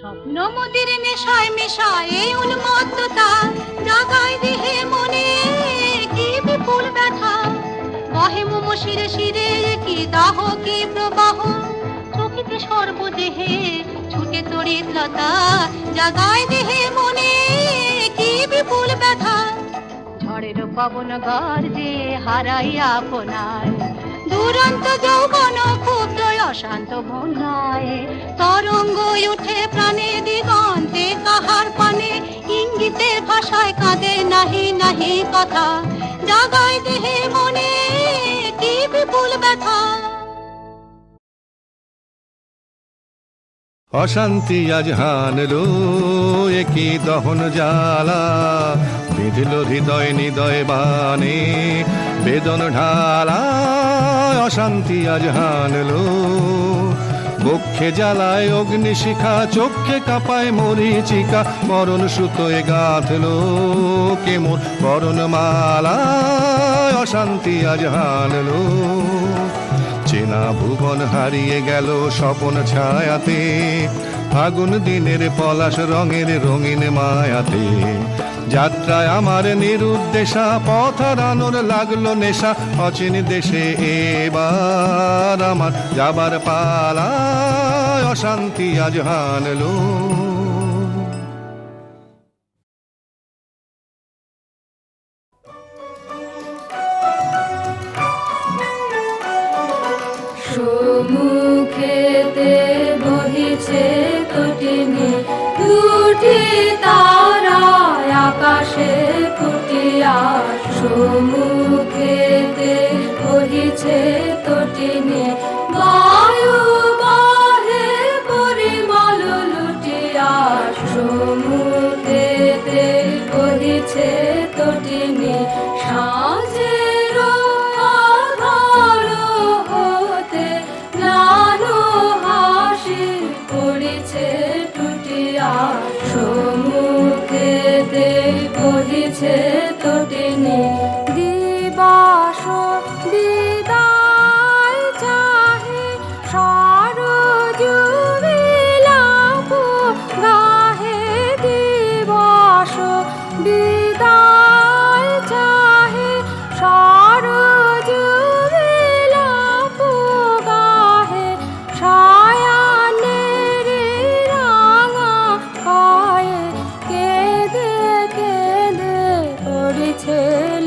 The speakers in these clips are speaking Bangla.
স্বপ্ন মোদির নেশায় মেশায় এই উন্মত্ততা। জাগায় দেহে মনে কি বিপুল ব্যথা। বহে মোম শিরে শিরে কি দাহ, কি প্রবাহ। চকিতে সর্বদেহে ছুটে তড়িৎ লতা জাগায় দেহে মনে কি বিপুল ব্যথা। ঝড়ের পবন গর্জে হারাই আপনার। দুরন্ত যৌবন ক্ষুদ্র অশান্ত বন্যায় তরঙ্গ উঠে প্রাণে, দিগন্তে কাহার পানে। ইঙ্গিতের ভাষায় কাঁদে নাহি নাহি কথা। জাগায় দেহে মনে কি বিপুল ব্যথা। অশান্তি আজ হানলো একই দহন জ্বালা। বিঁধল হৃদয় নিদয় বানে বেদন ঢালা। অশান্তি আজ হানলো বক্ষে জ্বালায় অগ্নিশিখা, চোখে কাঁপায় মরিচিকা, মরণ সুতোয় গাঁথলো কেমন করণ মালা অশান্তি আজ হানলো। চেনা ভুবন হারিয়ে গেল স্বপন ছায়াতে, ফাগুন দিনের পলাশ রঙের রঙিন মায়াতে। যাত্রায় আমার নিরুদ্দেশা, পথ হারানোর লাগল নেশা, অচিন দেশে এবার আমার যাবার পালা অশান্তি আজ হানলো। সমুখেতে বহিছে কটিনি দুটি আকাশে ফুটিয়া সমুখেতে তটিনে। বায়ু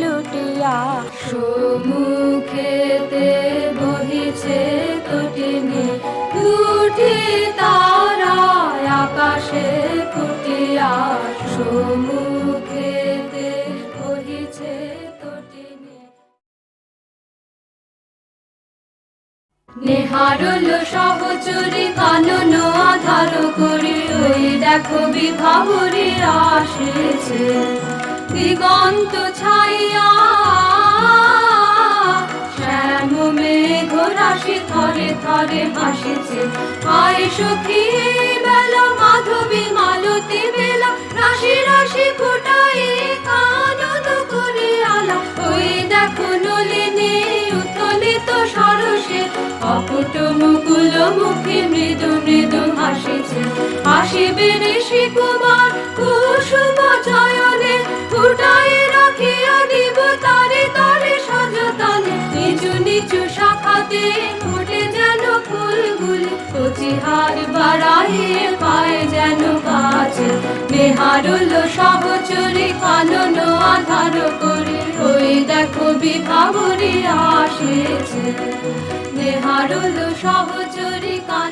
লুটিয়া সমুখেতে বহিছে তটিনি দুটি তারায় আকাশে ফুটিয়া সমুখেতে বহিছে তটিনি নেহারল সহচরি কানন আধার করি। ওই দেখো বিভাবরে আসেছে। দিগন্ত ছাইয়া, শ্যাম মেঘ রাশি থরে থরে হাসিছে আয় সখী বেলা, মাধবী মালতী বেলা, রাশি রাশি ফোটাই কানন করে আলা ওই দেখো নলিনী উথলিত সরসে অপুট মুকুল মুখে মৃদু মৃদু হাসিছে। হাসিবে বাড়ায়ে যেন ফুলগুলি কচিহার বাড়ায়ে, পায় যেন কাছে বেহারল সহচরে কানন আধার করে। ওই দেখো বিভাবরে আসেছে। বেহারল সহচরে কানন